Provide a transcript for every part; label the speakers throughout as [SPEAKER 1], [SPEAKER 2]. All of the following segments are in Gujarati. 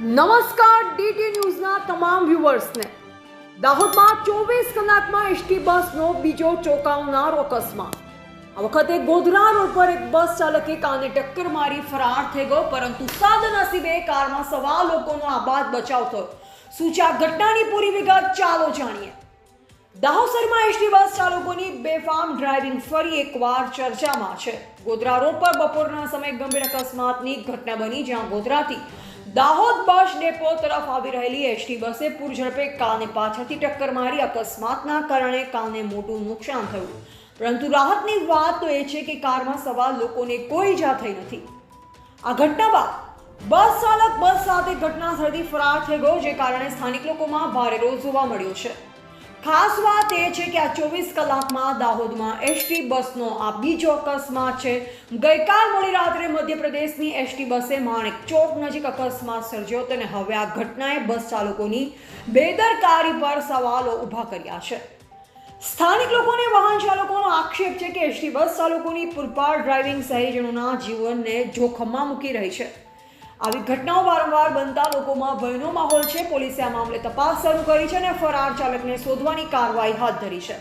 [SPEAKER 1] નમસ્કાર, ડીટી ન્યૂઝના તમામ વ્યુઅર્સને. દાહોદમાં ચોવીસ કલાકમાં એસટી બસનો બીજો ચોંકાવનારો અકસ્માત. આ વખતે ગોધરા રોડ પર એક બસ ચાલકે કારને ટક્કર મારી ફરાર થઈ ગયો, પરંતુ સાદનસીબે કારમાં સવા લોકોનો આબાદ બચાવ થયો. સૂચા ઘટનાની પૂરી વિગત? ચાલો જાણીએ. દાહોદમાં એસટી બસ ચાલકોની બેફામ ડ્રાઇવિંગ ફરી એકવાર ચર્ચામાં છે. ગોધરા રોડ પર બપોરના સમયે ગંભીર અકસ્માતની ઘટના બની, જ્યાં ગોધરાથી દાહોદ બસ ડેપો તરફ આવી રહેલી એસટી બસે પૂર ઝડપે કાને પાછળથી ટક્કર મારી. અકસ્માતના કારણે કાને મોટું નુકસાન થયું. પરંતુ રાહતની વાત તો એ છે કે કારમાં સવાર લોકોને કોઈ ઈજા થઈ નથી. આ ઘટના બાદ બસ ચાલક બસ સાથે ઘટના સ્થળથી ફરાર થઈ ગયો, જે કારણે સ્થાનિક લોકોમાં ભારે રોષ જોવા મળ્યો છે. ખાસ વાત એ છે કે આ ચોવીસ કલાકમાં દાહોદમાં એસટી બસનો આ બીજો અકસ્માત છે. ગઈકાલ મોડી રાત્રે મધ્યપ્રદેશની એસટી બસે માણેક ચોક નજીક અકસ્માત સર્જ્યો હતો અને હવે આ ઘટનાએ બસ ચાલકોની બેદરકારી પર સવાલો ઊભા કર્યા છે. સ્થાનિક લોકોને વાહન ચાલકોનો આક્ષેપ છે કે એસટી બસ ચાલકોની પૂરપાટ ડ્રાઇવિંગ શહેરીજનોના જીવનને જોખમમાં મૂકી રહી છે. આવી ઘટનાઓ વારંવાર બનતા લોકોમાં ભયનો માહોલ છે. પોલીસે આ મામલે તપાસ શરૂ કરી છે અને ફરાર ચાલકને શોધવાની કાર્યવાહી હાથ ધરી છે.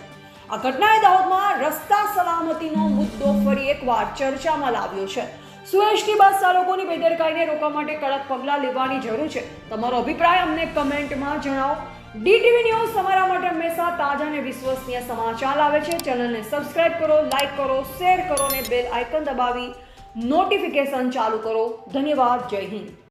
[SPEAKER 1] આ ઘટનાએ દાહોદમાં રસ્તા સલામતીનો મુદ્દો ફરી એકવાર ચર્ચામાં લાવ્યો છે. શું એસટી બસ ચાલકોની બેદરકારીને રોકવા માટે કડક પગલાં લેવાની જરૂર છે. તમારો અભિપ્રાય અમને કમેન્ટમાં જણાવો. ડીટીવી ન્યૂઝ તમારા માટે હંમેશા તાજા અને વિશ્વસનીય સમાચાર આવે છે. ચેનલને સબસ્ક્રાઇબ કરો, લાઇક કરો, શેર કરો અને બેલ આઇકન દબાવી નોટિફિકેશન ચાલુ કરો. ધન્યવાદ જય હિન્દ.